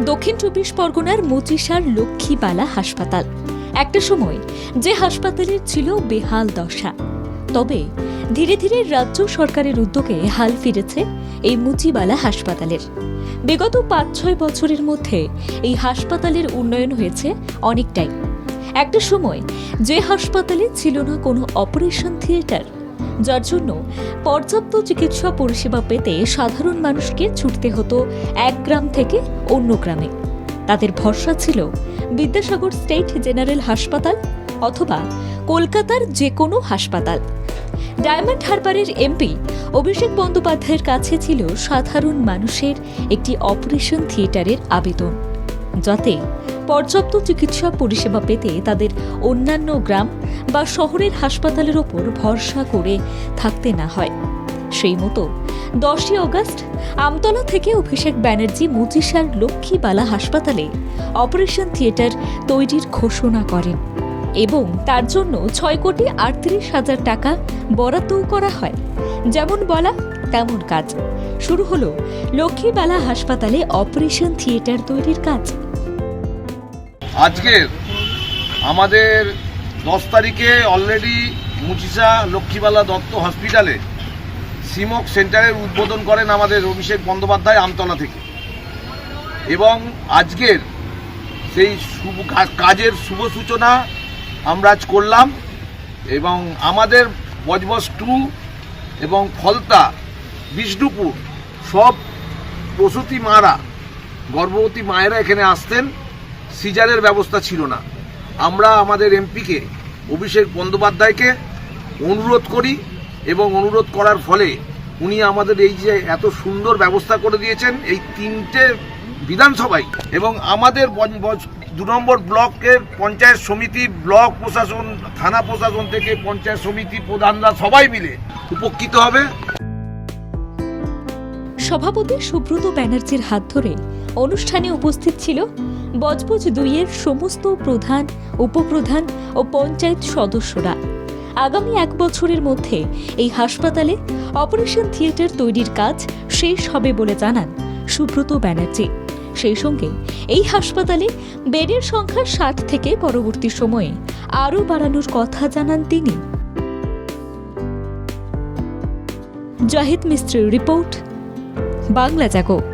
দক্ষিণ চব্বিশ পরগনার মুচিসার লক্ষ্মীবালা হাসপাতাল। একটা সময় যে হাসপাতালের ছিল বেহাল দশা। তবে ধীরে ধীরে রাজ্য সরকারের উদ্যোগে হাল ফিরেছে এই মুচিবালা হাসপাতালের। বিগত পাঁচ ছয় বছরের মধ্যে এই হাসপাতালের উন্নয়ন হয়েছে অনেকটাই। একটা সময় যে হাসপাতালে ছিল না কোনো অপারেশন থিয়েটার যার জন্য পর্যাপ্ত চিকিৎসা পরিষেবা পেতে সাধারণ মানুষকে ছুটতে হতো এক গ্রাম থেকে অন্য গ্রামে। তাদের ভরসা ছিল বিদ্যাসাগর স্টেট জেনারেল হাসপাতাল অথবা কলকাতার যে কোনো হাসপাতাল। ডায়মন্ড হারবারের এমপি অভিষেক বন্দ্যোপাধ্যায়ের কাছে ছিল সাধারণ মানুষের একটি অপারেশন থিয়েটারের আবেদন, যাতে পর্যাপ্ত চিকিৎসা পরিষেবা পেতে তাদের অন্যান্য গ্রাম বা শহরের হাসপাতালের ওপর ভরসা করে থাকতে না হয়। সেই মতো দশই অগস্ট আমতলা থেকে অভিষেক ব্যানার্জি মুচিসার লক্ষ্মীবালা হাসপাতালে অপারেশন থিয়েটার তৈরির ঘোষণা করেন এবং তার জন্য ছয় কোটি আটত্রিশ হাজার টাকা বরাদ্দও করা হয়। যেমন বলা, তেমন কাজ। শুরু হলো লক্ষ্মীবালা হাসপাতালে অপারেশন থিয়েটার তৈরির কাজ। আজকের আমাদের দশ তারিখে অলরেডি মুচিসা লক্ষ্মীবালা দত্ত হসপিটালে সিমক সেন্টারের উদ্বোধন করেন আমাদের অভিষেক বন্দ্যোপাধ্যায় আমতলা থেকে। এবং আজকের সেই শুভ কাজের শুভ সূচনা আমরা আজ করলাম এবং আমাদের বজবস টু এবং ফলতা, বিষ্ণুপুর সব প্রসূতি মারা, গর্ভবতী মায়েরা এখানে আসতেন, সিজারের ব্যবস্থা ছিল না। আমরা আমাদের এমপিকে অভিষেক বন্দ্যোপাধ্যায়কে অনুরোধ করি এবং অনুরোধ করার ফলে উনি আমাদের এই যে এত সুন্দর ব্যবস্থা করে দিয়েছেন এই তিনটে বিধানসভায় এবং আমাদের দু নম্বর ব্লকের পঞ্চায়েত সমিতি, ব্লক প্রশাসন, থানা প্রশাসন থেকে পঞ্চায়েত সমিতি প্রধানরা সবাই মিলে উপকৃত হবে। সভাপতি সুব্রত ব্যানার্জির হাত ধরে অনুষ্ঠানে উপস্থিত ছিল বজবজ দুইয়ের সমস্ত প্রধান, উপপ্রধান ও পঞ্চায়েত সদস্যরা। আগামী এক বছরের মধ্যে এই হাসপাতালে অপারেশন থিয়েটার তৈরির কাজ শেষ হবে বলে জানান সুব্রত ব্যানার্জি। সেই সঙ্গে এই হাসপাতালে বেডের সংখ্যা ষাট থেকে পরবর্তী সময়ে আরও বাড়ানোর কথা জানান তিনি। জাহিদ মিস্ত্রির রিপোর্ট, বাংলা জাগো।